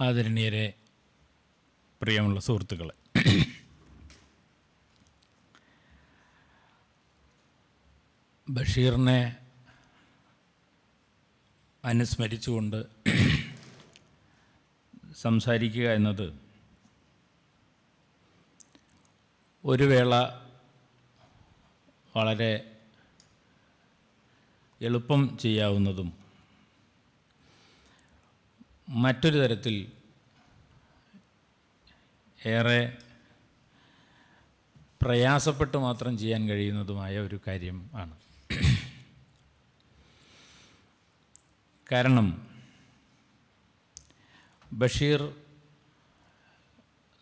ആദരണീയരെ പ്രിയമുള്ള സുഹൃത്തുക്കളെ. ബഷീറിനെ അനുസ്മരിച്ചുകൊണ്ട് സംസാരിക്കുക എന്നത് ഒരു വേള വളരെ എളുപ്പം ചെയ്യാവുന്നതും മറ്റൊരു തരത്തിൽ ഏറെ പ്രയാസപ്പെട്ട് മാത്രം ചെയ്യാൻ കഴിയുന്നതുമായ ഒരു കാര്യം ആണ്. കാരണം ബഷീർ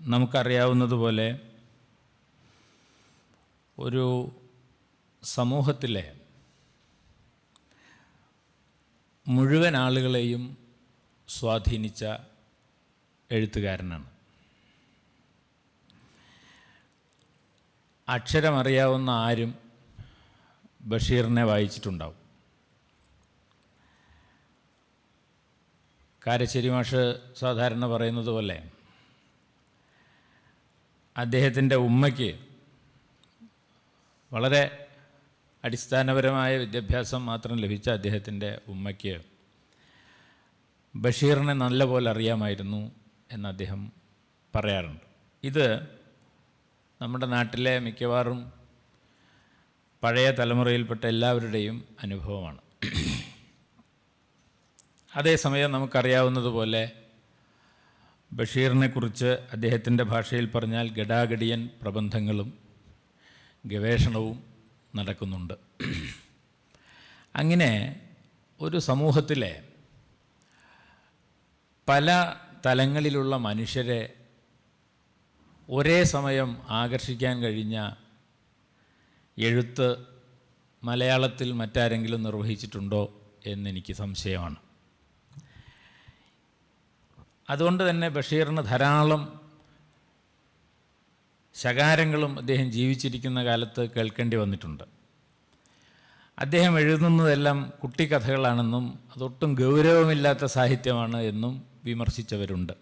നമുക്കറിയാവുന്നതുപോലെ ഒരു സമൂഹത്തിലെ മുഴുവൻ ആളുകളെയും സ്വാധീനിച്ച എഴുത്തുകാരനാണ്. അക്ഷരമറിയാവുന്ന ആരും ബഷീറിനെ വായിച്ചിട്ടുണ്ടാവും. കാരശ്ശേരി മാഷ് സാധാരണ പറയുന്നത് പോലെ അദ്ദേഹത്തിന്റെ ഉമ്മയ്ക്ക് വളരെ അടിസ്ഥാനപരമായ വിദ്യാഭ്യാസം മാത്രം ലഭിച്ച അദ്ദേഹത്തിന്റെ ഉമ്മയ്ക്ക് ബഷീറിനെ നല്ലപോലെ അറിയാമായിരുന്നു എന്ന് അദ്ദേഹം പറയാറുണ്ട്. ഇത് നമ്മുടെ നാട്ടിലെ മിക്കവാറും പഴയ തലമുറയിൽപ്പെട്ട എല്ലാവരുടെയും അനുഭവമാണ്. അതേസമയം നമുക്കറിയാവുന്നതുപോലെ ബഷീറിനെക്കുറിച്ച് അദ്ദേഹത്തിന്റെ ഭാഷയിൽ പറഞ്ഞാൽ ഗഡാഗഡിയൻ പ്രബന്ധങ്ങളും ഗവേഷണവും നടക്കുന്നുണ്ട്. അങ്ങനെ ഒരു സമൂഹത്തിലെ പല തലങ്ങളിലുള്ള മനുഷ്യരെ ഒരേ സമയം ആകർഷിക്കാൻ കഴിഞ്ഞ എഴുത്ത് മലയാളത്തിൽ മറ്റാരെങ്കിലും നിർവഹിച്ചിട്ടുണ്ടോ എന്നെനിക്ക് സംശയമാണ്. അതുകൊണ്ട് തന്നെ ബഷീറിന് ധാരാളം ശകാരങ്ങളും അദ്ദേഹം ജീവിച്ചിരിക്കുന്ന കാലത്ത് കേൾക്കേണ്ടി വന്നിട്ടുണ്ട്. അദ്ദേഹം എഴുതുന്നതെല്ലാം കുട്ടിക്കഥകളാണെന്നും അതൊട്ടും ഗൗരവമില്ലാത്ത സാഹിത്യമാണ് എന്നും വിമർശിച്ചവരുണ്ട്.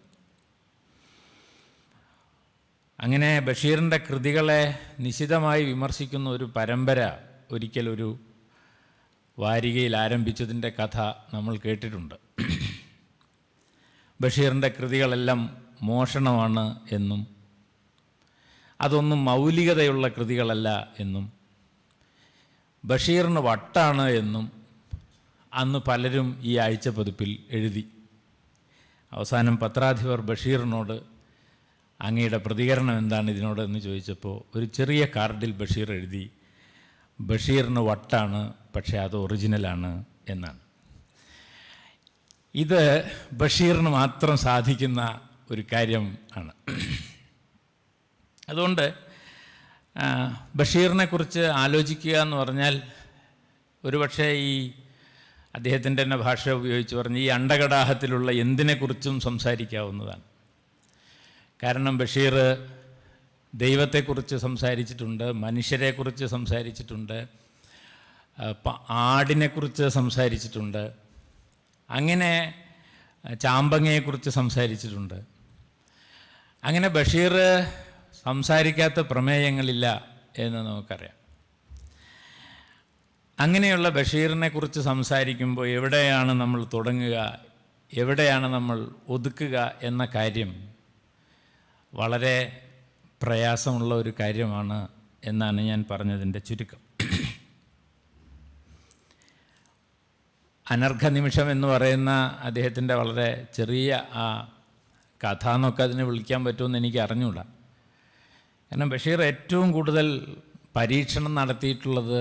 അങ്ങനെ ബഷീറിന്റെ കൃതികളെ നിശിതമായി വിമർശിക്കുന്ന ഒരു പരമ്പര ഒരിക്കലൊരു വാരികയിൽ ആരംഭിച്ചതിന്റെ കഥ നമ്മൾ കേട്ടിട്ടുണ്ട്. ബഷീറിന്റെ കൃതികളെല്ലാം മോഷണമാണ് എന്നും അതൊന്നും മൗലികതയുള്ള കൃതികളല്ല എന്നും ബഷീറിന് വട്ടാണ് എന്നും അന്ന് പലരും ഈ ആഴ്ച പതിപ്പിൽ എഴുതി. അവസാനം പത്രാധിപർ ബഷീറിനോട് അങ്ങയുടെ പ്രതികരണം എന്താണ് ഇതിനോട് എന്ന് ചോദിച്ചപ്പോൾ ഒരു ചെറിയ കാർഡിൽ ബഷീർ എഴുതി ബഷീറിന് വട്ടാണ് പക്ഷേ അത് ഒറിജിനലാണ് എന്നാണ്. ഇത് ബഷീറിന് മാത്രം സാധിക്കുന്ന ഒരു കാര്യം ആണ്. അതുകൊണ്ട് ബഷീറിനെക്കുറിച്ച് ആലോചിക്കുക എന്ന് പറഞ്ഞാൽ ഒരുപക്ഷേ ഈ അദ്ദേഹത്തിന്റെ തന്നെ ഭാഷ ഉപയോഗിച്ച് പറഞ്ഞ് ഈ അണ്ടകടാഹത്തിലുള്ള എന്തിനെക്കുറിച്ചും സംസാരിക്കാവുന്നതാണ്. കാരണം ബഷീർ ദൈവത്തെക്കുറിച്ച് സംസാരിച്ചിട്ടുണ്ട് മനുഷ്യരെക്കുറിച്ച് സംസാരിച്ചിട്ടുണ്ട് ആടിനെക്കുറിച്ച് സംസാരിച്ചിട്ടുണ്ട് അങ്ങനെ ചാമ്പങ്ങയെക്കുറിച്ച് സംസാരിച്ചിട്ടുണ്ട്. അങ്ങനെ ബഷീർ സംസാരിക്കാത്ത പ്രമേയങ്ങളില്ല എന്ന് നമുക്കറിയാം. അങ്ങനെയുള്ള ബഷീറിനെ കുറിച്ച് സംസാരിക്കുമ്പോൾ എവിടെയാണ് നമ്മൾ തുടങ്ങുക എവിടെയാണ് നമ്മൾ ഒതുക്കുക എന്ന കാര്യം വളരെ പ്രയാസമുള്ള ഒരു കാര്യമാണ് എന്നാണ് ഞാൻ പറഞ്ഞതിന്റെ ചുരുക്കം. അനർഘ നിമിഷം എന്ന് പറയുന്ന അദ്ദേഹത്തിന്റെ വളരെ ചെറിയ ആ കഥ എന്നൊക്കെ അതിനെ വിളിക്കാൻ പറ്റുമെന്ന് എനിക്ക് അറിഞ്ഞൂടാ. കാരണം ബഷീർ ഏറ്റവും കൂടുതൽ പരീക്ഷണം നടത്തിയിട്ടുള്ളത്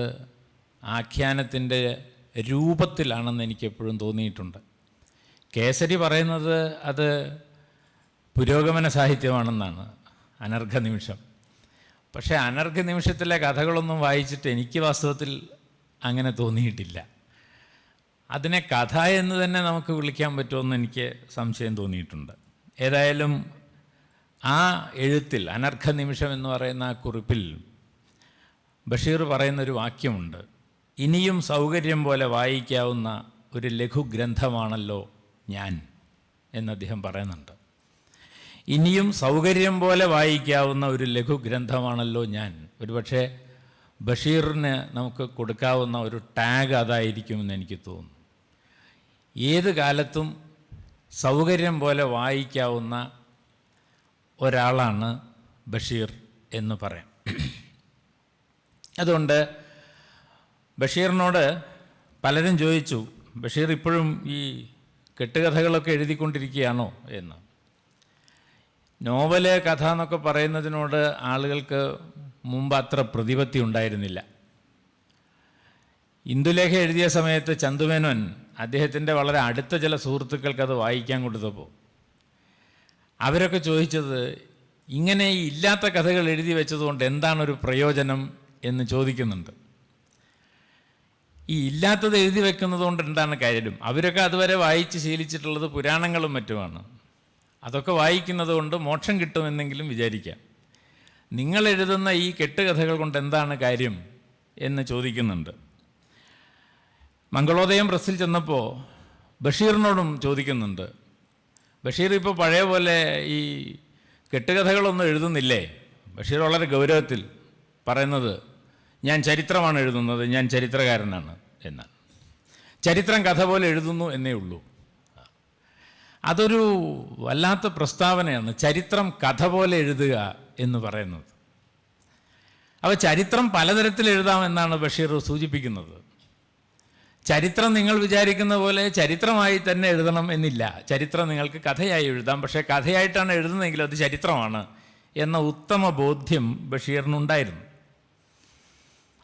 ആഖ്യാനത്തിന്റെ രൂപത്തിലാണെന്ന് എനിക്ക് എപ്പോഴും തോന്നിയിട്ടുണ്ട്. കേസരി പറയുന്നത് അത് പുരോഗമന സാഹിത്യമാണെന്നാണ്. അനർഘ നിമിഷം. പക്ഷേ അനർഘ നിമിഷത്തിലെ കഥകളൊന്നും വായിച്ചിട്ട് എനിക്ക് വാസ്തവത്തിൽ അങ്ങനെ തോന്നിയിട്ടില്ല. അതിനെ കഥ എന്ന് തന്നെ നമുക്ക് വിളിക്കാൻ പറ്റുമെന്ന് എനിക്ക് സംശയം തോന്നിയിട്ടുണ്ട്. ഏതായാലും ആ എഴുത്തിൽ അനർഘ നിമിഷം എന്ന് പറയുന്ന ആ കുറിപ്പിൽ ബഷീർ പറയുന്നൊരു വാക്യമുണ്ട്. ഇനിയും സൗകര്യം പോലെ വായിക്കാവുന്ന ഒരു ലഘുഗ്രന്ഥമാണല്ലോ ഞാൻ എന്ന് അദ്ദേഹം പറയുന്നുണ്ട്. ഇനിയും സൗകര്യം പോലെ വായിക്കാവുന്ന ഒരു ലഘുഗ്രന്ഥമാണല്ലോ ഞാൻ. ഒരുപക്ഷെ ബഷീറിന് നമുക്ക് കൊടുക്കാവുന്ന ഒരു ടാഗ് അതായിരിക്കുമെന്ന് എനിക്ക് തോന്നുന്നു. ഏത് കാലത്തും സൗകര്യം പോലെ വായിക്കാവുന്ന ഒരാളാണ് ബഷീർ എന്ന് പറയാം. അതുകൊണ്ട് ബഷീറിനോട് പലരും ചോദിച്ചു ബഷീർ ഇപ്പോഴും ഈ കെട്ടുകഥകളൊക്കെ എഴുതിക്കൊണ്ടിരിക്കുകയാണോ? എന്ന്. നോവൽ കഥ എന്നൊക്കെ പറയുന്നതിനോട് ആളുകൾക്ക് മുമ്പ് അത്ര പ്രതിപത്തി ഉണ്ടായിരുന്നില്ല. ഇന്ദുലേഖ എഴുതിയ സമയത്ത് ചന്തുമേനോൻ അദ്ദേഹത്തിന്റെ വളരെ അടുത്ത ചില സുഹൃത്തുക്കൾക്ക് അത് വായിക്കാൻ കൊടുത്തപ്പോൾ അവരൊക്കെ ചോദിച്ചത് ഇങ്ങനെ ഇല്ലാത്ത കഥകൾ എഴുതി വെച്ചതുകൊണ്ട് എന്താണൊരു പ്രയോജനം? എന്ന് ചോദിക്കുന്നുണ്ട്. ഈ ഇല്ലാത്തത് എഴുതി വെക്കുന്നത് കൊണ്ട് എന്താണ് കാര്യം? അവരൊക്കെ അതുവരെ വായിച്ച് ശീലിച്ചിട്ടുള്ളത് പുരാണങ്ങളും മറ്റുമാണ്. അതൊക്കെ വായിക്കുന്നത് കൊണ്ട് മോക്ഷം കിട്ടുമെന്നെങ്കിലും വിചാരിക്കാം. നിങ്ങൾ എഴുതുന്ന ഈ കെട്ടുകഥകൾ കൊണ്ട് എന്താണ് കാര്യം എന്ന് ചോദിക്കുന്നുണ്ട്. മംഗളോദയം പ്രസ്സിൽ ചെന്നപ്പോൾ ബഷീറിനോടും ചോദിക്കുന്നുണ്ട്. ബഷീർ ഇപ്പോൾ പഴയ പോലെ ഈ കെട്ടുകഥകളൊന്നും എഴുതുന്നില്ലേ? ബഷീർ വളരെ ഗൗരവത്തിൽ പറയുന്നത് ഞാൻ ചരിത്രമാണ് എഴുതുന്നത് ഞാൻ ചരിത്രകാരനാണ് എന്നാണ്. ചരിത്രം കഥ പോലെ എഴുതുന്നു എന്നേ ഉള്ളൂ. അതൊരു വല്ലാത്ത പ്രസ്താവനയാണ് ചരിത്രം കഥ പോലെ എഴുതുക എന്ന് പറയുന്നത്. അപ്പോൾ ചരിത്രം പലതരത്തിൽ എഴുതാമെന്നാണ് ബഷീർ സൂചിപ്പിക്കുന്നത്. ചരിത്രം നിങ്ങൾ വിചാരിക്കുന്ന പോലെ ചരിത്രമായി തന്നെ എഴുതണം എന്നില്ല. ചരിത്രം നിങ്ങൾക്ക് കഥയായി എഴുതാം പക്ഷേ കഥയായിട്ടാണ് എഴുതുന്നതെങ്കിൽ അത് ചരിത്രമാണ് എന്ന ഉത്തമ ബോധ്യം ബഷീറിനുണ്ടായിരുന്നു.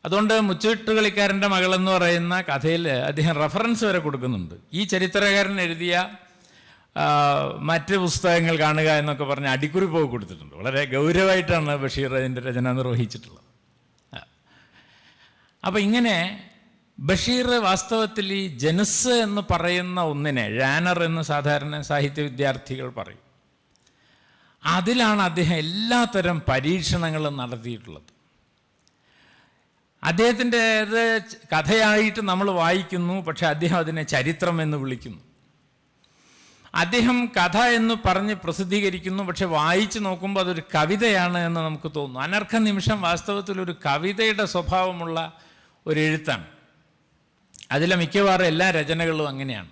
അതുകൊണ്ട് മുച്ചുവിട്ടുകളിക്കാരന്റെ മകൾ എന്ന് പറയുന്ന കഥയിൽ അദ്ദേഹം റെഫറൻസ് വരെ കൊടുക്കുന്നുണ്ട്. ഈ ചരിത്രകാരൻ എഴുതിയ മറ്റ് പുസ്തകങ്ങൾ കാണുക എന്നൊക്കെ പറഞ്ഞ് അടിക്കുറിപ്പ് കൊടുത്തിട്ടുണ്ട്. വളരെ ഗൗരവമായിട്ടാണ് ബഷീർ അതിന്റെ രചന നിർവഹിച്ചിട്ടുള്ളത്. അപ്പോൾ ഇങ്ങനെ ബഷീർ വാസ്തവത്തിൽ ഈ ജനസ് എന്ന് പറയുന്ന ഒന്നിനെ ഴാനർ എന്ന് സാധാരണ സാഹിത്യ വിദ്യാർത്ഥികൾ പറയും. അതിലാണ് അദ്ദേഹം എല്ലാത്തരം പരീക്ഷണങ്ങളും നടത്തിയിട്ടുള്ളത്. അദ്ദേഹത്തിന്റെ കഥയായിട്ട് നമ്മൾ വായിക്കുന്നു പക്ഷെ അദ്ദേഹം അതിനെ ചരിത്രം എന്ന് വിളിക്കുന്നു. അദ്ദേഹം കഥ എന്ന് പറഞ്ഞ് പ്രസിദ്ധീകരിക്കുന്നു പക്ഷെ വായിച്ചു നോക്കുമ്പോൾ അതൊരു കവിതയാണ് എന്ന് നമുക്ക് തോന്നുന്നു. അനർഘ നിമിഷം വാസ്തവത്തിൽ ഒരു കവിതയുടെ സ്വഭാവമുള്ള ഒരു എഴുത്താണ്. അതിലെ മിക്കവാറും എല്ലാ രചനകളും അങ്ങനെയാണ്.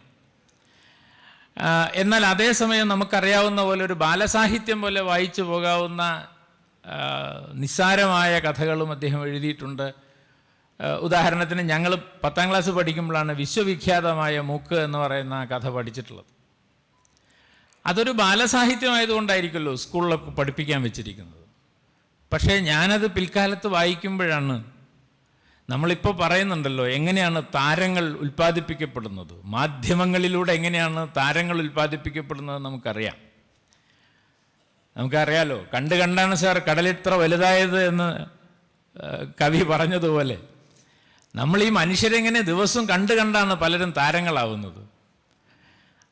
എന്നാൽ അതേസമയം നമുക്കറിയാവുന്ന പോലെ ഒരു ബാലസാഹിത്യം പോലെ വായിച്ചു പോകാവുന്ന നിസ്സാരമായ കഥകളും അദ്ദേഹം എഴുതിയിട്ടുണ്ട്. ഉദാഹരണത്തിന് ഞങ്ങൾ പത്താം ക്ലാസ് പഠിക്കുമ്പോഴാണ് വിശ്വവിഖ്യാതമായ മൂക്ക് എന്ന് പറയുന്ന കഥ പഠിച്ചിട്ടുള്ളത്. അതൊരു ബാലസാഹിത്യമായതുകൊണ്ടായിരിക്കുമല്ലോ സ്കൂളിലൊക്കെ പഠിപ്പിക്കാൻ വെച്ചിരിക്കുന്നത്. പക്ഷേ ഞാനത് പിൽക്കാലത്ത് വായിക്കുമ്പോഴാണ് നമ്മളിപ്പോൾ പറയുന്നുണ്ടല്ലോ എങ്ങനെയാണ് താരങ്ങൾ ഉൽപ്പാദിപ്പിക്കപ്പെടുന്നത്. മാധ്യമങ്ങളിലൂടെ എങ്ങനെയാണ് താരങ്ങൾ ഉൽപ്പാദിപ്പിക്കപ്പെടുന്നത് നമുക്കറിയാം. നമുക്കറിയാലോ കണ്ട് കണ്ടാണ് സാർ കടലിത്ര വലുതായത് എന്ന് കവി പറഞ്ഞതുപോലെ. നമ്മൾ ഈ മനുഷ്യരെങ്ങനെ ദിവസവും കണ്ട് കണ്ടാണ് പലരും താരങ്ങളാവുന്നത്.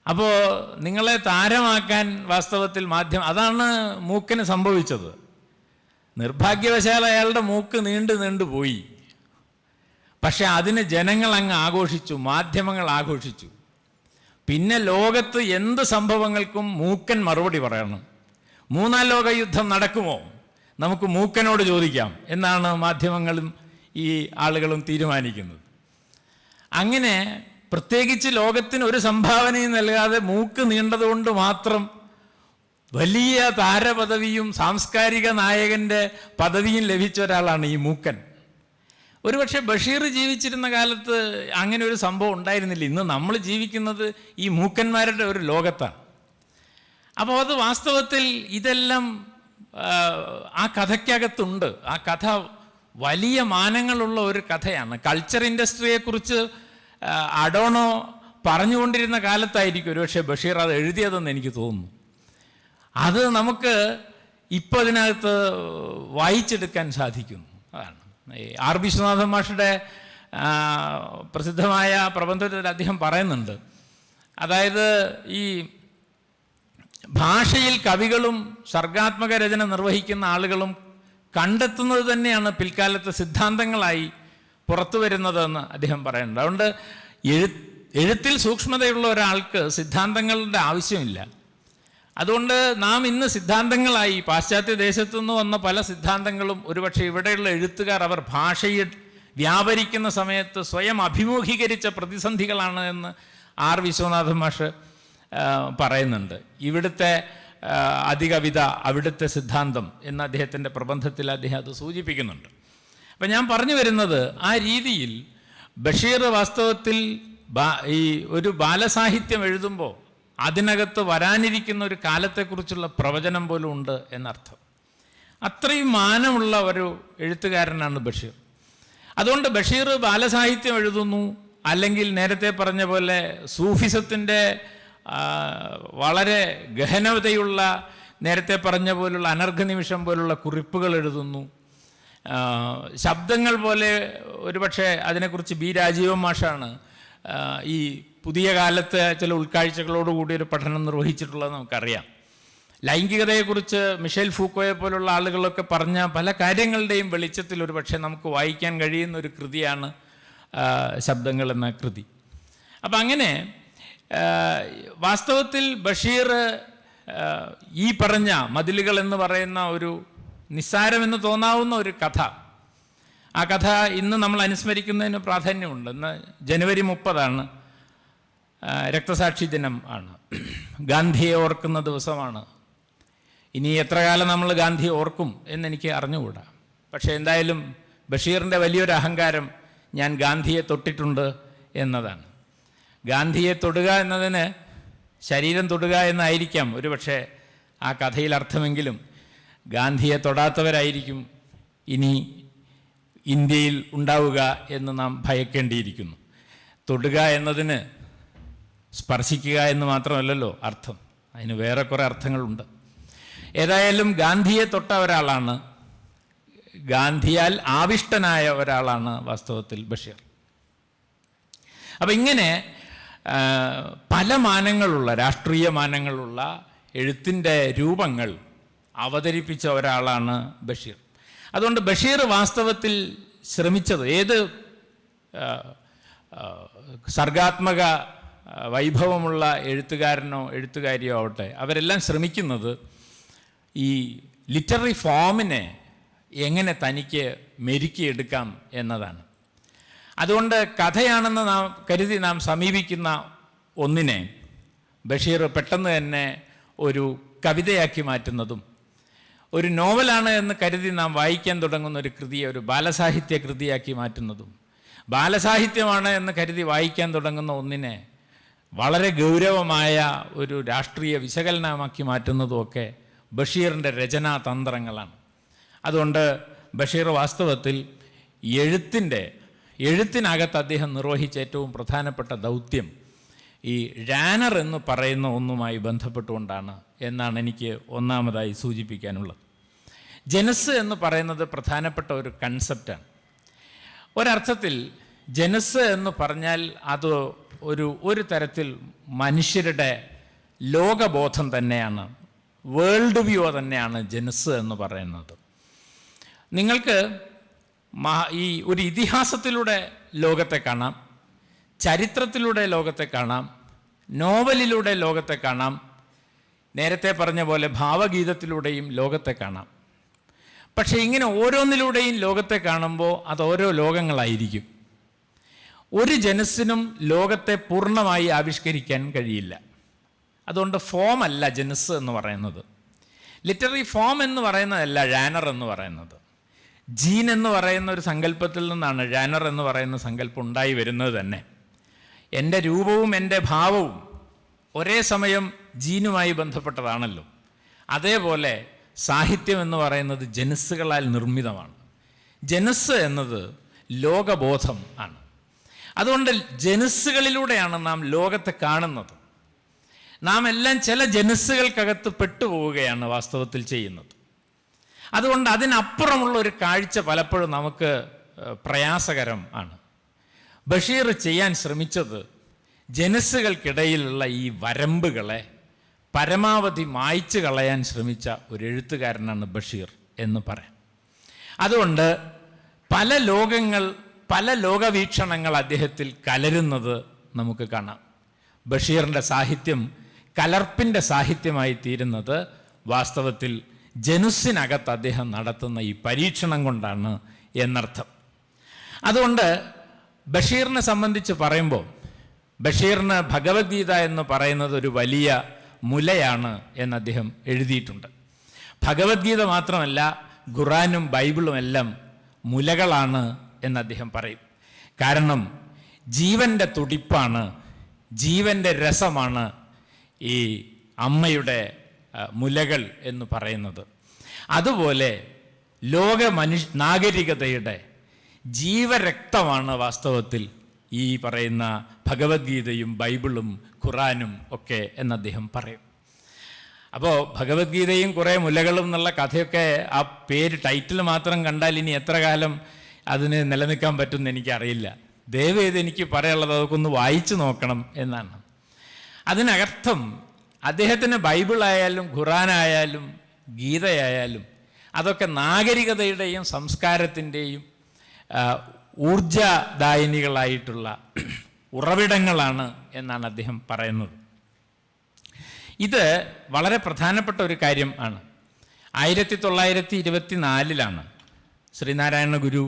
അപ്പോൾ നിങ്ങളെ താരമാക്കാൻ വാസ്തവത്തിൽ മാധ്യമം അതാണ് മൂക്കിന് സംഭവിച്ചത്. നിർഭാഗ്യവശാൽ അയാളുടെ മൂക്ക് നീണ്ടു നീണ്ടു പോയി. പക്ഷെ അതിന് ജനങ്ങൾ അങ്ങ് ആഘോഷിച്ചു മാധ്യമങ്ങൾ ആഘോഷിച്ചു. പിന്നെ ലോകത്ത് എന്ത് സംഭവങ്ങൾക്കും മൂക്കൻ മറുപടി പറയണം. മൂന്നാം ലോക യുദ്ധം നടക്കുമോ? നമുക്ക് മൂക്കനോട് ചോദിക്കാം. എന്നാണ് മാധ്യമങ്ങളും ഈ ആളുകളും തീരുമാനിക്കുന്നത്. അങ്ങനെ പ്രത്യേകിച്ച് ലോകത്തിന് ഒരു സംഭാവനയും നൽകാതെ മൂക്ക് നീണ്ടതുകൊണ്ട് മാത്രം വലിയ താരപദവിയും സാംസ്കാരിക നായകന്റെ പദവിയും ലഭിച്ച ഒരാളാണ് ഈ മൂക്കൻ. ഒരുപക്ഷെ ബഷീർ ജീവിച്ചിരുന്ന കാലത്ത് അങ്ങനെ ഒരു സംഭവം ഉണ്ടായിരുന്നില്ല. ഇന്ന് നമ്മൾ ജീവിക്കുന്നത് ഈ മൂക്കന്മാരുടെ ഒരു ലോകത്താണ്. അപ്പോൾ അത് വാസ്തവത്തിൽ ഇതെല്ലാം ആ, കഥയ്ക്കകത്തുണ്ട്. ആ കഥ വലിയ മാനങ്ങളുള്ള ഒരു കഥയാണ്. കൾച്ചർ ഇൻഡസ്ട്രിയെക്കുറിച്ച് അഡോണോ പറഞ്ഞുകൊണ്ടിരുന്ന കാലത്തായിരിക്കും ഒരുപക്ഷെ ബഷീർ അത് എഴുതിയതെന്ന് എനിക്ക് തോന്നുന്നു. അത് നമുക്ക് ഇപ്പോൾ അതിനകത്ത് വായിച്ചെടുക്കാൻ സാധിക്കുന്നു. അതാണ്. ആർ വിശ്വനാഥൻ മാഷയുടെ പ്രസിദ്ധമായ പ്രബന്ധത്തിൽ അദ്ദേഹം പറയുന്നുണ്ട്. അതായത് ഈ ഭാഷയിൽ കവികളും സർഗാത്മക രചന നിർവഹിക്കുന്ന ആളുകളും കണ്ടെത്തുന്നത് തന്നെയാണ് പിൽക്കാലത്തെ സിദ്ധാന്തങ്ങളായി പുറത്തു വരുന്നതെന്ന് അദ്ദേഹം പറയുന്നുണ്ട്. അതുകൊണ്ട് എഴു എഴുത്തിൽ സൂക്ഷ്മതയുള്ള ഒരാൾക്ക് സിദ്ധാന്തങ്ങളുടെ ആവശ്യമില്ല. അതുകൊണ്ട് നാം ഇന്ന് സിദ്ധാന്തങ്ങളായി പാശ്ചാത്യ ദേശത്തു നിന്ന് വന്ന പല സിദ്ധാന്തങ്ങളും ഒരുപക്ഷെ ഇവിടെയുള്ള എഴുത്തുകാർ അവർ ഭാഷയിൽ വ്യാപരിക്കുന്ന സമയത്ത് സ്വയം അഭിമുഖീകരിച്ച പ്രതിസന്ധികളാണ് എന്ന് ആർ വിശ്വനാഥൻ മാഷ് പറയുന്നുണ്ട്. ഇവിടുത്തെ അതികവിത അവിടുത്തെ സിദ്ധാന്തം എന്ന അദ്ദേഹത്തിന്റെ പ്രബന്ധത്തിൽ അദ്ദേഹം അത് സൂചിപ്പിക്കുന്നുണ്ട്. അപ്പം ഞാൻ പറഞ്ഞു വരുന്നത് ആ രീതിയിൽ ബഷീർ വാസ്തവത്തിൽ ഈ ഒരു ബാലസാഹിത്യം എഴുതുമ്പോൾ അതിനകത്ത് വരാനിരിക്കുന്ന ഒരു കാലത്തെക്കുറിച്ചുള്ള പ്രവചനം പോലും ഉണ്ട് എന്നർത്ഥം. അത്രയും മാനമുള്ള ഒരു എഴുത്തുകാരനാണ് ബഷീർ. അതുകൊണ്ട് ബഷീർ ബാലസാഹിത്യം എഴുതുന്നു അല്ലെങ്കിൽ നേരത്തെ പറഞ്ഞ പോലെ സൂഫിസത്തിന്റെ വളരെ ഗഹനതയുള്ള നേരത്തെ പറഞ്ഞ പോലുള്ള അനർഘ നിമിഷം പോലുള്ള കുറിപ്പുകൾ എഴുതുന്നു. ശബ്ദങ്ങൾ പോലെ ഒരുപക്ഷെ അതിനെക്കുറിച്ച് ബി രാജീവൻ മാഷാണ് ഈ പുതിയ കാലത്തെ ചില ഉൾക്കാഴ്ചകളോടുകൂടി ഒരു പഠനം നിർവഹിച്ചിട്ടുള്ളത് നമുക്കറിയാം. ലൈംഗികതയെക്കുറിച്ച് മിഷേൽ ഫൂക്കോയെ പോലുള്ള ആളുകളൊക്കെ പറഞ്ഞ പല കാര്യങ്ങളുടെയും വെളിച്ചത്തിൽ ഒരു പക്ഷേ നമുക്ക് വായിക്കാൻ കഴിയുന്ന ഒരു കൃതിയാണ് ശബ്ദങ്ങൾ എന്ന കൃതി. അപ്പം അങ്ങനെ വാസ്തവത്തിൽ ബഷീർ ഈ പറഞ്ഞ മതിലുകൾ എന്ന് പറയുന്ന ഒരു നിസ്സാരമെന്ന് തോന്നാവുന്ന ഒരു കഥ. ആ കഥ ഇന്ന് നമ്മൾ അനുസ്മരിക്കുന്നതിന് പ്രാധാന്യമുണ്ട്. ഇന്ന് ജനുവരി മുപ്പതാണ്. രക്തസാക്ഷി ദിനം ആണ്. ഗാന്ധിയെ ഓർക്കുന്ന ദിവസമാണ്. ഇനി എത്ര കാലം നമ്മൾ ഗാന്ധി ഓർക്കും എന്നെനിക്ക് അറിഞ്ഞുകൂടാ. പക്ഷേ എന്തായാലും ബഷീറിന്റെ വലിയൊരു അഹങ്കാരം ഞാൻ ഗാന്ധിയെ തൊട്ടിട്ടുണ്ട് എന്നതാണ്. ഗാന്ധിയെ തൊടുക എന്നതിന് ശരീരം തൊടുക എന്നായിരിക്കാം ഒരുപക്ഷെ ആ കഥയിൽ അർത്ഥമെങ്കിലും. ഗാന്ധിയെ തൊടാത്തവരായിരിക്കും ഇനി ഇന്ത്യയിൽ ഉണ്ടാവുക എന്ന് നാം ഭയക്കേണ്ടിയിരിക്കുന്നു. തൊടുക എന്നതിന് സ്പർശിക്കുക എന്ന് മാത്രമല്ലല്ലോ അർത്ഥം. അതിന് വേറെ കുറേ അർത്ഥങ്ങളുണ്ട്. ഏതായാലും ഗാന്ധിയെ തൊട്ട ഒരാളാണ് ഗാന്ധിയാൽ ആവിഷ്ടനായ ഒരാളാണ് വാസ്തവത്തിൽ ബഷീർ. അപ്പം ഇങ്ങനെ പല മാനങ്ങളുള്ള രാഷ്ട്രീയ മാനങ്ങളുള്ള എഴുത്തിന്റെ രൂപങ്ങൾ അവതരിപ്പിച്ച ഒരാളാണ് ബഷീർ. അതുകൊണ്ട് ബഷീർ വാസ്തവത്തിൽ ശ്രമിച്ചത് ഏത് സർഗാത്മക വൈഭവമുള്ള എഴുത്തുകാരനോ എഴുത്തുകാരിയോ ആവട്ടെ അവരെല്ലാം ശ്രമിക്കുന്നത് ഈ ലിറ്റററി ഫോമിനെ എങ്ങനെ തനിക്ക് മെരുക്കിയെടുക്കാം എന്നതാണ്. അതുകൊണ്ട് കഥയാണെന്ന് നാം കരുതി നാം സമീപിക്കുന്ന ഒന്നിനെ ബഷീർ പെട്ടെന്ന് തന്നെ ഒരു കവിതയാക്കി മാറ്റുന്നതും ഒരു നോവലാണ് എന്ന് കരുതി നാം വായിക്കാൻ തുടങ്ങുന്ന ഒരു കൃതിയെ ഒരു ബാലസാഹിത്യ കൃതിയാക്കി മാറ്റുന്നതും ബാലസാഹിത്യമാണ് എന്ന് കരുതി വായിക്കാൻ തുടങ്ങുന്ന ഒന്നിനെ വളരെ ഗൗരവമായ ഒരു രാഷ്ട്രീയ വിശകലനമാക്കി മാറ്റുന്നതുമൊക്കെ ബഷീറിന്റെ രചനാ തന്ത്രങ്ങളാണ് അതുകൊണ്ട് ബഷീർ വാസ്തവത്തിൽ എഴുത്തിന്റെ എഴുത്തിനകത്ത് അദ്ദേഹം നിർവഹിച്ച ഏറ്റവും പ്രധാനപ്പെട്ട ദൗത്യം ഈ ഴാനർ എന്ന് പറയുന്ന ഒന്നുമായി ബന്ധപ്പെട്ടുകൊണ്ടാണ് എന്നാണ് എനിക്ക് ഒന്നാമതായി സൂചിപ്പിക്കാനുള്ളത്. ജനസ് എന്ന് പറയുന്നത് പ്രധാനപ്പെട്ട ഒരു കൺസെപ്റ്റാണ് ഒരർത്ഥത്തിൽ ജനസ് എന്ന് പറഞ്ഞാൽ അത് ഒരു ഒരു തരത്തിൽ മനുഷ്യരുടെ ലോകബോധം തന്നെയാണ്. വേൾഡ് വ്യൂ തന്നെയാണ് ജനസ് എന്ന് പറയുന്നത്. നിങ്ങൾക്ക് ഈ ഒരു ഇതിഹാസത്തിലൂടെ ലോകത്തെ കാണാം ചരിത്രത്തിലൂടെ ലോകത്തെ കാണാം നോവലിലൂടെ ലോകത്തെ കാണാം നേരത്തെ പറഞ്ഞ പോലെ ഭാവഗീതത്തിലൂടെയും ലോകത്തെ കാണാം. പക്ഷേ ഇങ്ങനെ ഓരോന്നിലൂടെയും ലോകത്തെ കാണുമ്പോൾ അത് ഓരോ ലോകങ്ങളായിരിക്കും. ഒരു ജനസിനും ലോകത്തെ പൂർണമായി ആവിഷ്കരിക്കാൻ കഴിയില്ല. അതുകൊണ്ട് ഫോമല്ല ജനസ് എന്ന് പറയുന്നത്. ലിറ്റററി ഫോം എന്ന് പറയുന്നതല്ല ഴാനർ എന്ന് പറയുന്നത്. ജീൻ എന്ന് പറയുന്ന ഒരു സങ്കല്പത്തിൽ നിന്നാണ് ജാനർ എന്ന് പറയുന്ന സങ്കല്പം ഉണ്ടായി വരുന്നത് തന്നെ. എന്റെ രൂപവും എന്റെ ഭാവവും ഒരേ സമയം ജീനുമായി ബന്ധപ്പെട്ടതാണല്ലോ. അതേപോലെ സാഹിത്യം എന്ന് പറയുന്നത് ജനസ്സുകളാൽ നിർമ്മിതമാണ്. ജനസ് എന്നത് ലോകബോധം ആണ്. അതുകൊണ്ട് ജനസ്സുകളിലൂടെയാണ് നാം ലോകത്തെ കാണുന്നത്. നാം എല്ലാം ചില ജനസ്സുകൾക്കകത്ത് പെട്ടുപോവുകയാണ് വാസ്തവത്തിൽ ചെയ്യുന്നത്. അതുകൊണ്ട് അതിനപ്പുറമുള്ള ഒരു കാഴ്ച പലപ്പോഴും നമുക്ക് പ്രയാസകരം ആണ്. ബഷീർ ചെയ്യാൻ ശ്രമിച്ചത് ജനസ്സുകൾക്കിടയിലുള്ള ഈ വരമ്പുകളെ പരമാവധി മായ്ച്ചു കളയാൻ ശ്രമിച്ച ഒരു എഴുത്തുകാരനാണ് ബഷീർ എന്ന് പറയാം. അതുകൊണ്ട് പല ലോകങ്ങൾ പല ലോകവീക്ഷണങ്ങൾ അദ്ദേഹത്തിൽ കലരുന്നത് നമുക്ക് കാണാം. ബഷീറിന്റെ സാഹിത്യം കലർപ്പിന്റെ സാഹിത്യമായി തീരുന്നത് വാസ്തവത്തിൽ ജനുസിനകത്ത് അദ്ദേഹം നടത്തുന്ന ഈ പരീക്ഷണം കൊണ്ടാണ് എന്നർത്ഥം. അതുകൊണ്ട് ബഷീറിനെ സംബന്ധിച്ച് പറയുമ്പോൾ ബഷീറിന് ഭഗവത്ഗീത എന്ന് പറയുന്നത് ഒരു വലിയ മുലയാണ് എന്ന് അദ്ദേഹം എഴുതിയിട്ടുണ്ട്. ഭഗവത്ഗീത മാത്രമല്ല ഖുറാനും ബൈബിളും എല്ലാം മുലകളാണ് എന്ന് അദ്ദേഹം പറയും. കാരണം ജീവന്റെ തുടിപ്പാണ് ജീവന്റെ രസമാണ് ഈ അമ്മയുടെ മുലകൾ എന്ന് പറയുന്നത്. അതുപോലെ ലോക മനുഷ്യ നാഗരികതയുടെ ജീവരക്തമാണ് വാസ്തവത്തിൽ ഈ പറയുന്ന ഭഗവത്ഗീതയും ബൈബിളും ഖുറാനും ഒക്കെ എന്ന് അദ്ദേഹം പറയും. അപ്പോൾ ഭഗവത്ഗീതയും കുറേ മുലകളും എന്നുള്ള കഥയൊക്കെ ആ പേര് ടൈറ്റിൽ മാത്രം കണ്ടാൽ ഇനി എത്ര കാലം അതിന് നിലനിൽക്കാൻ പറ്റുമെന്ന് എനിക്കറിയില്ല. ദയവേത് എനിക്ക് പറയാനുള്ളത് അതൊക്കെ ഒന്ന് വായിച്ചു നോക്കണം എന്നാണ്. അതിനർത്ഥം അദ്ദേഹത്തിന് ബൈബിളായാലും ഖുറാനായാലും ഗീതയായാലും അതൊക്കെ നാഗരികതയുടെയും സംസ്കാരത്തിന്റെയും ഊർജദായിനികളായിട്ടുള്ള ഉറവിടങ്ങളാണ് എന്നാണ് അദ്ദേഹം പറയുന്നത്. ഇത് വളരെ പ്രധാനപ്പെട്ട ഒരു കാര്യം ആണ്. ആയിരത്തി തൊള്ളായിരത്തി ഇരുപത്തി നാലിലാണ് ശ്രീനാരായണ ഗുരു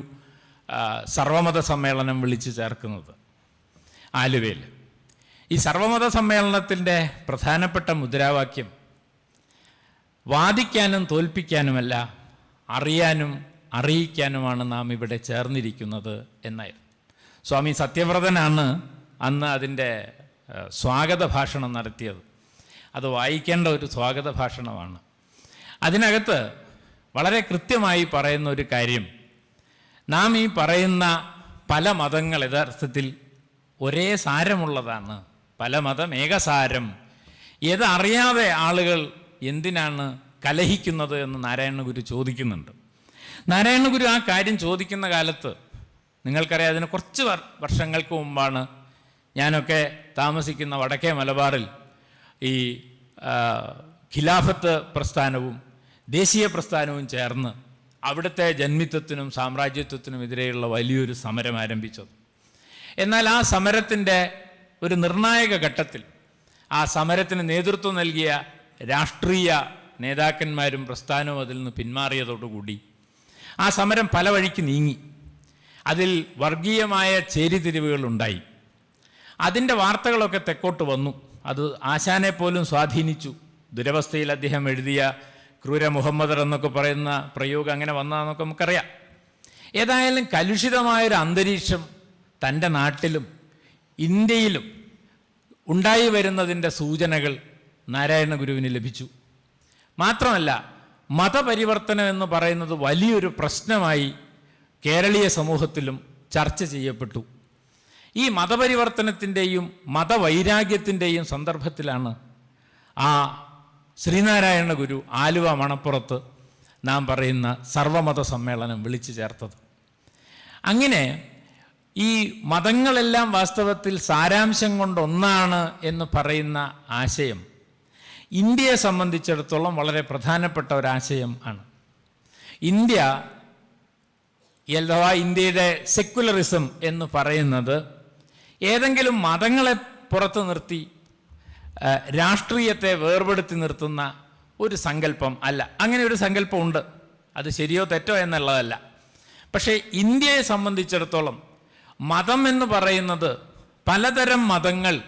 സർവമത സമ്മേളനം വിളിച്ചു ചേർക്കുന്നത് ആലുവയിൽ. ഈ സർവമത സമ്മേളനത്തിന്റെ പ്രധാനപ്പെട്ട മുദ്രാവാക്യം വാദിക്കാനും തോൽപ്പിക്കാനുമല്ല അറിയാനും അറിയിക്കാനുമാണ് നാം ഇവിടെ ചേർന്നിരിക്കുന്നത് എന്നായിരുന്നു. സ്വാമി സത്യവ്രതനാണ് അന്ന് അതിന്റെ സ്വാഗത ഭാഷണം നടത്തിയത്. അത് വായിക്കേണ്ട ഒരു സ്വാഗത ഭാഷണമാണ്. അതിനകത്ത് വളരെ കൃത്യമായി പറയുന്ന ഒരു കാര്യം നാം ഈ പറയുന്ന പല മതങ്ങൾ യഥാർത്ഥത്തിൽ ഒരേ സാരമുള്ളതാണ്. പല മതം ഏകസാരം. ഏതറിയാതെ ആളുകൾ എന്തിനാണ് കലഹിക്കുന്നത് എന്ന് നാരായണ ഗുരു ചോദിക്കുന്നുണ്ട്. നാരായണ ഗുരു ആ കാര്യം ചോദിക്കുന്ന കാലത്ത് നിങ്ങൾക്കറിയാം അതിന് കുറച്ച് വർ- വർഷങ്ങൾക്ക് മുമ്പാണ് ഞാനൊക്കെ താമസിക്കുന്ന വടക്കേ മലബാറിൽ ഈ ഖിലാഫത്ത് പ്രസ്ഥാനവും ദേശീയ പ്രസ്ഥാനവും ചേർന്ന് അവിടുത്തെ ജന്മിത്വത്തിനും സാമ്രാജ്യത്വത്തിനും എതിരെയുള്ള വലിയൊരു സമരം ആരംഭിച്ചത്. എന്നാൽ ആ സമരത്തിന്റെ ഒരു നിർണായക ഘട്ടത്തിൽ ആ സമരത്തിന് നേതൃത്വം നൽകിയ രാഷ്ട്രീയ നേതാക്കന്മാരും പ്രസ്ഥാനവും അതിൽ നിന്ന് പിന്മാറിയതോടുകൂടി ആ സമരം പല വഴിക്ക് നീങ്ങി. അതിൽ വർഗീയമായ ചേരിതിരിവുകൾ ഉണ്ടായി. അതിന്റെ വാർത്തകളൊക്കെ തെക്കോട്ട് വന്നു. അത് ആശാനെ പോലും സ്വാധീനിച്ചു. ദുരവസ്ഥയിൽ അദ്ദേഹം എഴുതിയ ക്രൂര മുഹമ്മദർ എന്നൊക്കെ പറയുന്ന പ്രയോഗം അങ്ങനെ വന്നതെന്നൊക്കെ നമുക്കറിയാം. ഏതായാലും കലുഷിതമായൊരു അന്തരീക്ഷം തന്റെ നാട്ടിലും ഇന്ത്യയിലും ഉണ്ടായി വരുന്നതിന്റെ സൂചനകൾ നാരായണ ഗുരുവിന് ലഭിച്ചു. മാത്രമല്ല മതപരിവർത്തനം എന്ന് പറയുന്നത് വലിയൊരു പ്രശ്നമായി കേരളീയ സമൂഹത്തിലും ചർച്ച ചെയ്യപ്പെട്ടു. ഈ മതപരിവർത്തനത്തിന്റെയും മതവൈരാഗ്യത്തിന്റെയും സന്ദർഭത്തിലാണ് ആ ശ്രീനാരായണ ഗുരു ആലുവ മണപ്പുറത്ത് നാം പറയുന്ന സർവമത സമ്മേളനം വിളിച്ചു ചേർത്തത്. അങ്ങനെ ഈ മതങ്ങളെല്ലാം വാസ്തവത്തിൽ സാരാംശം കൊണ്ടൊന്നാണ് എന്ന് പറയുന്ന ആശയം ഇന്ത്യയെ സംബന്ധിച്ചിടത്തോളം വളരെ പ്രധാനപ്പെട്ട ഒരാശയം ആണ്. ഇന്ത്യ അഥവാ ഇന്ത്യയുടെ സെക്യുലറിസം എന്ന് പറയുന്നത് ഏതെങ്കിലും മതങ്ങളെ പുറത്തു നിർത്തി രാഷ്ട്രീയത്തെ വേർപെടുത്തി നിർത്തുന്ന ഒരു സങ്കല്പം അല്ല. അങ്ങനെ ഒരു സങ്കല്പമുണ്ട്. അത് ശരിയോ തെറ്റോ എന്നുള്ളതല്ല. പക്ഷേ ഇന്ത്യയെ സംബന്ധിച്ചിടത്തോളം മതം എന്ന് പറയുന്നത് പലതരം മതങ്ങൾ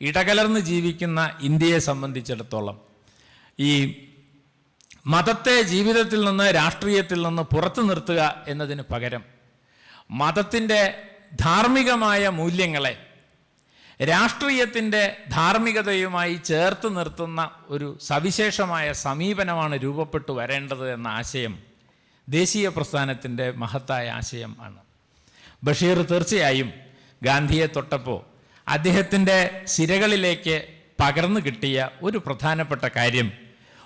ഇടകലർന്ന് ജീവിക്കുന്ന ഇന്ത്യയെ സംബന്ധിച്ചിടത്തോളം. ഈ മതത്തെ ജീവിതത്തിൽ നിന്ന് രാഷ്ട്രീയത്തിൽ നിന്ന് പുറത്തു നിർത്തുക എന്നതിന് പകരം മതത്തിന്റെ ധാർമ്മികമായ മൂല്യങ്ങളെ രാഷ്ട്രീയത്തിന്റെ ധാർമ്മികതയുമായി ചേർത്ത് നിർത്തുന്ന ഒരു സവിശേഷമായ സമീപനമാണ് രൂപപ്പെട്ടു വരേണ്ടത് എന്ന ആശയം ദേശീയ പ്രസ്ഥാനത്തിന്റെ മഹത്തായ ആശയം ആണ്. ബഷീർ തീർച്ചയായും ഗാന്ധിയെ തൊട്ടപ്പോൾ അദ്ദേഹത്തിന്റെ സിരകളിലേക്ക് പകർന്നു കിട്ടിയ ഒരു പ്രധാനപ്പെട്ട കാര്യം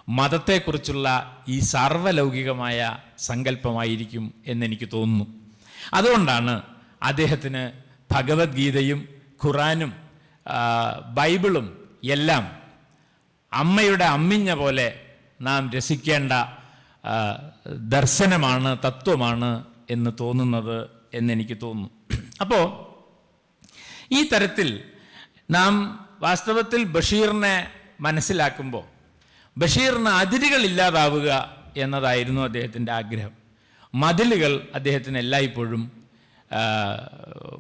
മതത്തെക്കുറിച്ചുള്ള ഈ സാർവലൗകികമായ സങ്കല്പമായിരിക്കും എന്നെനിക്ക് തോന്നുന്നു. അതുകൊണ്ടാണ് അദ്ദേഹത്തിന് ഭഗവത്ഗീതയും ഖുറാനും ബൈബിളും എല്ലാം അമ്മയുടെ അമ്മിഞ്ഞ പോലെ നാം രസിക്കേണ്ട ദർശനമാണ് തത്വമാണ് എന്ന് തോന്നുന്നത് എന്നെനിക്ക് തോന്നുന്നു. അപ്പോൾ ഈ തരത്തിൽ നാം വാസ്തവത്തിൽ ബഷീറിനെ മനസ്സിലാക്കുമ്പോൾ ബഷീറിന് അതിരുകൾ ഇല്ലാതാവുക എന്നതായിരുന്നു അദ്ദേഹത്തിന്റെ ആഗ്രഹം. മതിലുകൾ അദ്ദേഹത്തിന് എല്ലായ്പ്പോഴും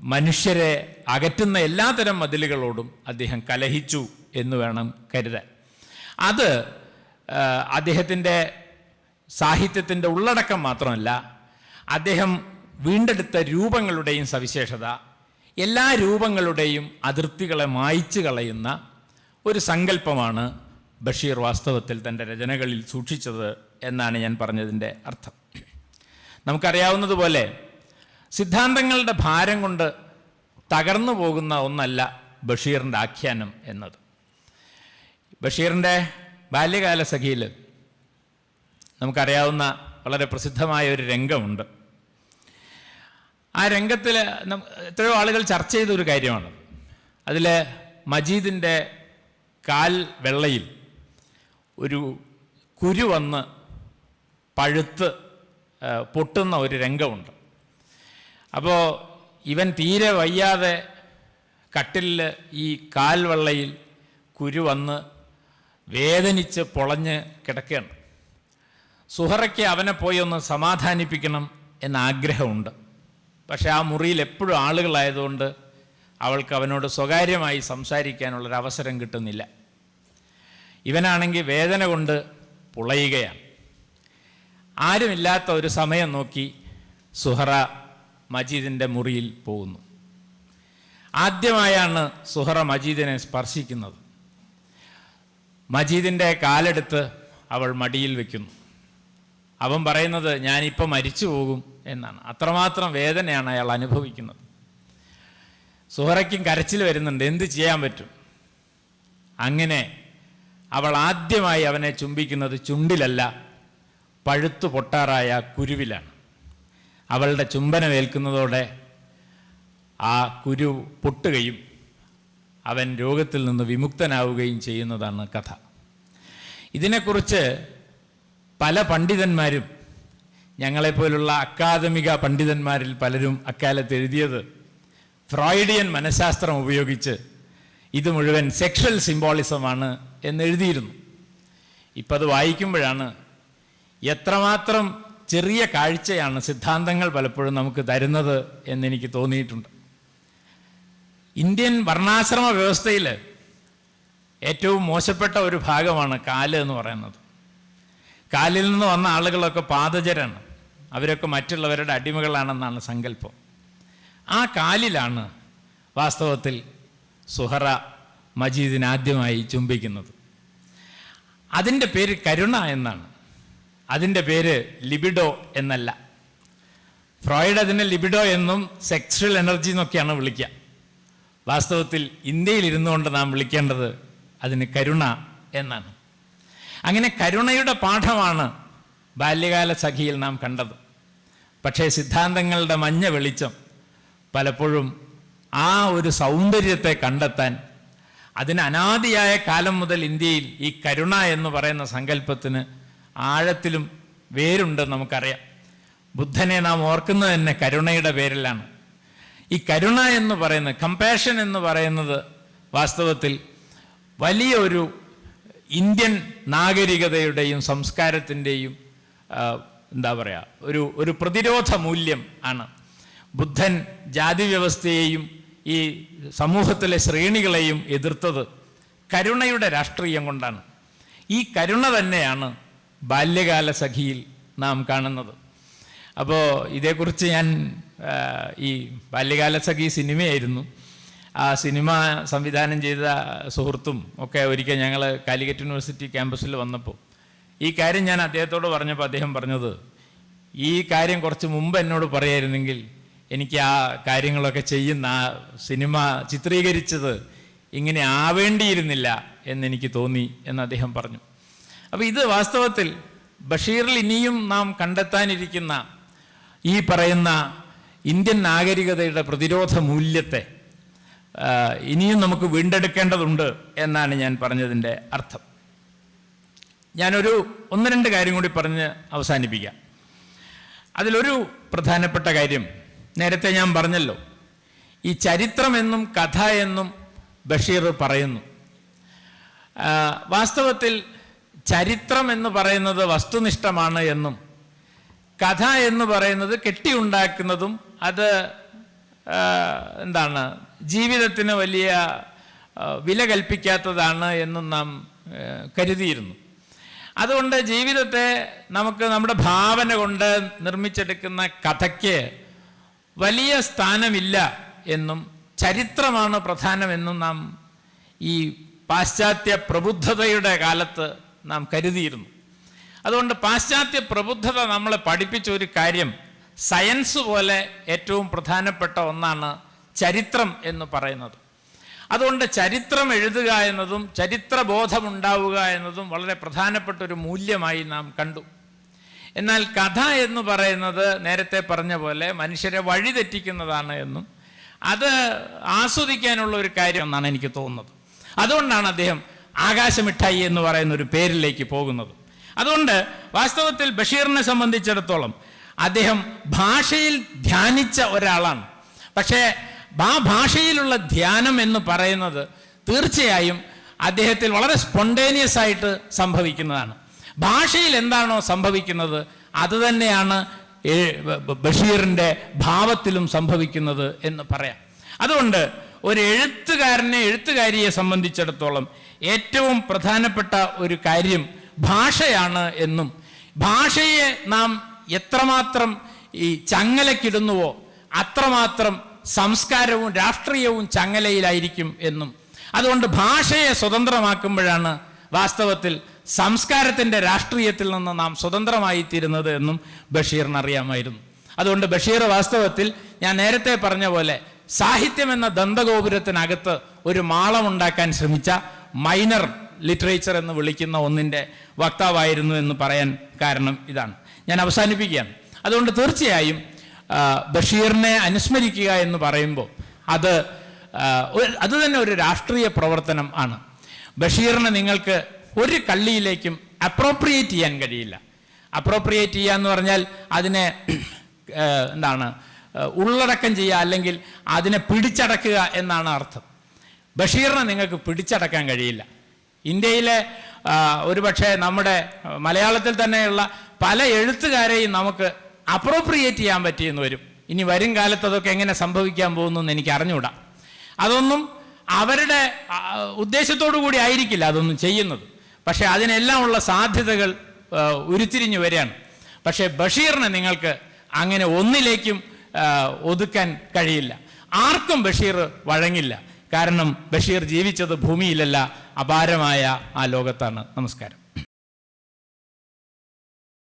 മനുഷ്യരെ അകറ്റുന്ന എല്ലാതരം മതിലുകളോടും അദ്ദേഹം കലഹിച്ചു എന്ന് വേണം കരുതാൻ. അത് അദ്ദേഹത്തിന്റെ സാഹിത്യത്തിന്റെ ഉള്ളടക്കം മാത്രമല്ല അദ്ദേഹം വീണ്ടെടുത്ത രൂപങ്ങളുടെയും സവിശേഷത എല്ലാ രൂപങ്ങളുടെയും അതിർത്തികളെ മായ്ച്ചു കളയുന്ന ഒരു സങ്കല്പമാണ് ബഷീർ വാസ്തവത്തിൽ തന്റെ രചനകളിൽ സൂക്ഷിച്ചത് എന്നാണ് ഞാൻ പറഞ്ഞതിന്റെ അർത്ഥം. നമുക്കറിയാവുന്നതുപോലെ സിദ്ധാന്തങ്ങളുടെ ഭാരം കൊണ്ട് തകർന്നു പോകുന്ന ഒന്നല്ല ബഷീറിന്റെ ആഖ്യാനം എന്നത്. ബഷീറിന്റെ ബാല്യകാല സഖിയിൽ നമുക്കറിയാവുന്ന വളരെ പ്രസിദ്ധമായ ഒരു രംഗമുണ്ട്. ആ രംഗത്തിൽ എത്രയോ ആളുകൾ ചർച്ച ചെയ്ത ഒരു കാര്യമാണ്. അതിൽ മജീദിന്റെ കാൽ വെള്ളയിൽ ഒരു കുരു വന്ന് പഴുത്ത് പൊട്ടുന്ന ഒരു രംഗമുണ്ട്. അപ്പോൾ ഇവൻ തീരെ വയ്യാതെ കട്ടിലിൽ ഈ കാൽവെള്ളയിൽ കുരു വന്ന് വേദനിച്ച് പൊളഞ്ഞ് കിടക്കുകയാണ്. സുഹറയ്ക്ക് അവനെ പോയി ഒന്ന് സമാധാനിപ്പിക്കണം എന്ന ആഗ്രഹമുണ്ട് പക്ഷേ ആ മുറിയിൽ എപ്പോഴും ആളുകളായതുകൊണ്ട് അവൾക്ക് അവനോട് സ്വകാര്യമായി സംസാരിക്കാനുള്ളൊരു അവസരം കിട്ടുന്നില്ല. ഇവനാണെങ്കിൽ വേദന കൊണ്ട് പുളയുകയാണ്. ആരുമില്ലാത്ത ഒരു സമയം നോക്കി സുഹറ മജീദിന്റെ മുറിയിൽ പോകുന്നു. ആദ്യമായാണ് സുഹറ മജീദിനെ സ്പർശിക്കുന്നത്. മജീദിന്റെ കാലെടുത്ത് അവൾ മടിയിൽ വയ്ക്കുന്നു അവൻ പറയുന്നത് ഞാനിപ്പോൾ മരിച്ചു പോകും എന്നാണ്. അത്രമാത്രം വേദനയാണ് അയാൾ അനുഭവിക്കുന്നത്. സുഹറയ്ക്കും കരച്ചിൽ വരുന്നുണ്ട്. എന്ത് ചെയ്യാൻ പറ്റും? അങ്ങനെ അവൾ ആദ്യമായി അവനെ ചുംബിക്കുന്നത് ചുണ്ടിലല്ല പഴുത്തു പൊട്ടാറായ കുരുവിലാണ്. അവളുടെ ചുംബനമേൽക്കുന്നതോടെ ആ കുരു പൊട്ടുകയും അവൻ രോഗത്തിൽ നിന്ന് വിമുക്തനാവുകയും ചെയ്യുന്നതാണ് കഥ. ഇതിനെക്കുറിച്ച് പല പണ്ഡിതന്മാരും ഞങ്ങളെപ്പോലുള്ള അക്കാദമിക പണ്ഡിതന്മാരിൽ പലരും അക്കാലത്ത് എഴുതിയത് ഫ്രോയിഡിയൻ മനഃശാസ്ത്രം ഉപയോഗിച്ച് ഇത് മുഴുവൻ സെക്ഷൽ സിംബോളിസമാണ് എന്നെഴുതിയിരുന്നു. ഇപ്പം അത് വായിക്കുമ്പോഴാണ് എത്രമാത്രം ചെറിയ കാഴ്ചയാണ് സിദ്ധാന്തങ്ങൾ പലപ്പോഴും നമുക്ക് തരുന്നത് എന്നെനിക്ക് തോന്നിയിട്ടുണ്ട്. ഇന്ത്യൻ വർണാശ്രമ വ്യവസ്ഥയിൽ ഏറ്റവും മോശപ്പെട്ട ഒരു ഭാഗമാണ് കാൽ എന്ന് പറയുന്നത്. കാലിൽ നിന്ന് വന്ന ആളുകളൊക്കെ പാദജരാണ് അവരൊക്കെ മറ്റുള്ളവരുടെ അടിമകളാണെന്നാണ് സങ്കല്പം. ആ കാലിലാണ് വാസ്തവത്തിൽ സുഹറ മജീദിന് ആദ്യമായി ചുംബിക്കുന്നത്. അതിന്റെ പേര് കരുണ എന്നാണ്. അതിന്റെ പേര് ലിബിഡോ എന്നല്ല. ഫ്രോയിഡ് അതിനെ ലിബിഡോ എന്നും സെക്സ്വൽ എനർജി എന്നൊക്കെയാണ് വിളിക്കുക. വാസ്തവത്തിൽ ഇന്ത്യയിൽ ഇരുന്നുകൊണ്ട് നാം വിളിക്കേണ്ടത് അതിന് കരുണ എന്നാണ്. അങ്ങനെ കരുണയുടെ പാഠമാണ് ബാല്യകാല സഖിയിൽ നാം കണ്ടത്. പക്ഷേ സിദ്ധാന്തങ്ങളുടെ മഞ്ഞ വെളിച്ചം പലപ്പോഴും ആ ഒരു സൗന്ദര്യത്തെ കണ്ടെത്താൻ അതിന് അനാദിയായ കാലം മുതൽ ഇന്ത്യയിൽ ഈ കരുണ എന്ന് പറയുന്ന സങ്കല്പത്തിന് ആഴത്തിലും വേരുണ്ട് നമുക്കറിയാം. ബുദ്ധനെ നാം ഓർക്കുന്നത് തന്നെ കരുണയുടെ പേരിലാണ്. ഈ കരുണ എന്ന് പറയുന്നത് കമ്പാഷൻ എന്ന് പറയുന്നത് വാസ്തവത്തിൽ വലിയ ഒരു ഇന്ത്യൻ നാഗരികതയുടെയും സംസ്കാരത്തിന്റെയും എന്താ പറയുക ഒരു ഒരു പ്രതിരോധ മൂല്യം ആണ്. ബുദ്ധൻ ജാതി വ്യവസ്ഥയെയും ഈ സമൂഹത്തിലെ ശ്രേണികളെയും എതിർത്തത് കരുണയുടെ രാഷ്ട്രീയം കൊണ്ടാണ്. ഈ കരുണ തന്നെയാണ് ബാല്യകാല സഖിയിൽ നാം കാണുന്നത്. അപ്പോൾ ഇതേക്കുറിച്ച് ഞാൻ ഈ ബാല്യകാല സഖി സിനിമയായിരുന്നു. ആ സിനിമ സംവിധാനം ചെയ്ത സുഹൃത്തും ഒക്കെ ഒരിക്കൽ ഞങ്ങൾ കാലിക്കറ്റ് യൂണിവേഴ്സിറ്റി ക്യാമ്പസിൽ വന്നപ്പോൾ ഈ കാര്യം ഞാൻ അദ്ദേഹത്തോട് പറഞ്ഞപ്പോൾ അദ്ദേഹം പറഞ്ഞത് ഈ കാര്യം കുറച്ച് മുമ്പ് എന്നോട് പറയായിരുന്നെങ്കിൽ എനിക്ക് ആ കാര്യങ്ങളൊക്കെ ചെയ്യുന്ന ആ സിനിമ ചിത്രീകരിച്ചത് ഇങ്ങനെ ആവേണ്ടിയിരുന്നില്ല എന്നെനിക്ക് തോന്നി എന്ന് അദ്ദേഹം പറഞ്ഞു. അപ്പോൾ ഇത് വാസ്തവത്തിൽ ബഷീറിൽ ഇനിയും നാം കണ്ടെത്താനിരിക്കുന്ന ഈ പറയുന്ന ഇന്ത്യൻ നാഗരികതയുടെ പ്രതിരോധ മൂല്യത്തെ ഇനിയും നമുക്ക് വീണ്ടെടുക്കേണ്ടതുണ്ട് എന്നാണ് ഞാൻ പറഞ്ഞതിന്റെ അർത്ഥം. ഞാനൊരു ഒന്ന് രണ്ട് കാര്യം കൂടി പറഞ്ഞ് അവസാനിപ്പിക്കാം. അതിലൊരു പ്രധാനപ്പെട്ട കാര്യം നേരത്തെ ഞാൻ പറഞ്ഞല്ലോ. ഈ ചരിത്രമെന്നും കഥ എന്നും ബഷീർ പറയുന്നു. വാസ്തവത്തിൽ ചരിത്രം എന്ന് പറയുന്നത് വസ്തുനിഷ്ഠമാണ് എന്നും കഥ എന്ന് പറയുന്നത് കെട്ടിയുണ്ടാക്കുന്നതും അത് എന്താണ് ജീവിതത്തിന് വലിയ വില കൽപ്പിക്കാത്തതാണ് എന്നും നാം കരുതിയിരുന്നു. അതുകൊണ്ട് ജീവിതത്തെ നമുക്ക് നമ്മുടെ ഭാവന കൊണ്ട് നിർമ്മിച്ചെടുക്കുന്ന കഥയ്ക്ക് വലിയ സ്ഥാനമില്ല എന്നും ചരിത്രമാണ് പ്രധാനമെന്നും നാം ഈ പാശ്ചാത്യ പ്രബുദ്ധതയുടെ കാലത്ത് നാം കരുതിയിരുന്നു. അതുകൊണ്ട് പാശ്ചാത്യ പ്രബുദ്ധത നമ്മളെ പഠിപ്പിച്ച ഒരു കാര്യം സയൻസ് പോലെ ഏറ്റവും പ്രധാനപ്പെട്ട ഒന്നാണ് ചരിത്രം എന്ന് പറയുന്നത്. അതുകൊണ്ട് ചരിത്രം എഴുതുക എന്നതും ചരിത്രബോധമുണ്ടാവുക എന്നതും വളരെ പ്രധാനപ്പെട്ട ഒരു മൂല്യമായി നാം കണ്ടു. എന്നാൽ കഥ എന്ന് പറയുന്നത് നേരത്തെ പറഞ്ഞ പോലെ മനുഷ്യരെ വഴിതെറ്റിക്കുന്നതാണ് എന്നും അത് ആസ്വദിക്കാനുള്ള ഒരു കാര്യം എന്നാണ് എനിക്ക് തോന്നുന്നത്. അതുകൊണ്ടാണ് അദ്ദേഹം ആകാശമിഠായി എന്ന് പറയുന്ന ഒരു പേരിലേക്ക് പോകുന്നത്. അതുകൊണ്ട് വാസ്തവത്തിൽ ബഷീറിനെ സംബന്ധിച്ചിടത്തോളം അദ്ദേഹം ഭാഷയിൽ ധ്യാനിച്ച ഒരാളാണ്. പക്ഷേ ആ ഭാഷയിലുള്ള ധ്യാനം എന്ന് പറയുന്നത് തീർച്ചയായും അദ്ദേഹത്തിൽ വളരെ സ്പോണ്ടേനിയസ് ആയിട്ട് സംഭവിക്കുന്നതാണ്. ഭാഷയിൽ എന്താണോ സംഭവിക്കുന്നത് അത് തന്നെയാണ് ബഷീറിന്റെ ഭാവത്തിലും സംഭവിക്കുന്നത് എന്ന് പറയാം. അതുകൊണ്ട് ഒരു എഴുത്തുകാരനെ എഴുത്തുകാരിയെ സംബന്ധിച്ചിടത്തോളം ഏറ്റവും പ്രധാനപ്പെട്ട ഒരു കാര്യം ഭാഷയാണ് എന്നും ഭാഷയെ നാം എത്രമാത്രം ഈ ചങ്ങലക്കിടുന്നുവോ അത്രമാത്രം സംസ്കാരവും രാഷ്ട്രീയവും ചങ്ങലയിലായിരിക്കും എന്നും. അതുകൊണ്ട് ഭാഷയെ സ്വതന്ത്രമാക്കുമ്പോഴാണ് വാസ്തവത്തിൽ സംസ്കാരത്തിന്റെ രാഷ്ട്രീയത്തിൽ നിന്ന് നാം സ്വതന്ത്രമായി തീരുന്നത് എന്നും ബഷീറിന് അറിയാമായിരുന്നു അതുകൊണ്ട് ബഷീർ വാസ്തവത്തിൽ ഞാൻ നേരത്തെ പറഞ്ഞ പോലെ സാഹിത്യം എന്ന ദന്തഗോപുരത്തിനകത്ത് ഒരു മാളമുണ്ടാക്കാൻ ശ്രമിച്ച മൈനർ ലിറ്ററേച്ചർ എന്ന് വിളിക്കുന്ന ഒന്നിന്റെ വക്താവായിരുന്നു എന്ന് പറയാൻ കാരണം ഇതാണ്. ഞാൻ അവസാനിപ്പിക്കുകയാണ്. അതുകൊണ്ട് തീർച്ചയായും ബഷീറിനെ അനുസ്മരിക്കുക എന്ന് പറയുമ്പോൾ അത് അത് തന്നെ ഒരു രാഷ്ട്രീയ പ്രവർത്തനം ആണ്. ബഷീറിനെ നിങ്ങൾക്ക് ഒരു കള്ളിയിലേക്കും അപ്രോപ്രിയേറ്റ് ചെയ്യാൻ കഴിയില്ല. അപ്രോപ്രിയേറ്റ് ചെയ്യുക എന്ന് പറഞ്ഞാൽ അതിനെ എന്താണ് ഉള്ളടക്കം ചെയ്യുക അല്ലെങ്കിൽ അതിനെ പിടിച്ചടക്കുക എന്നാണ് അർത്ഥം. ബഷീറിനെ നിങ്ങൾക്ക് പിടിച്ചടക്കാൻ കഴിയില്ല. ഇന്ത്യയിലെ ഒരുപക്ഷെ നമ്മുടെ മലയാളത്തിൽ തന്നെയുള്ള പല എഴുത്തുകാരെയും നമുക്ക് അപ്രോപ്രിയേറ്റ് ചെയ്യാൻ പറ്റിയെന്ന് വരും. ഇനി വരും കാലത്ത് അതൊക്കെ എങ്ങനെ സംഭവിക്കാൻ പോകുന്നു എന്ന് എനിക്ക് അറിഞ്ഞുകൂടാ. അതൊന്നും അവരുടെ ഉദ്ദേശത്തോടു കൂടി ആയിരിക്കില്ല അതൊന്നും ചെയ്യുന്നത്. പക്ഷേ അതിനെല്ലാം ഉള്ള സാധ്യതകൾ ഉരുത്തിരിഞ്ഞു വരികയാണ്. പക്ഷേ ബഷീറിനെ നിങ്ങൾക്ക് അങ്ങനെ ഒന്നിലേക്കും ഒതുക്കാൻ കഴിയില്ല. ആർക്കും ബഷീർ വഴങ്ങില്ല. കാരണം ബഷീർ ജീവിച്ചത് ഭൂമിയിലല്ല അപാരമായ ആ ലോകത്താണ്. നമസ്കാരം.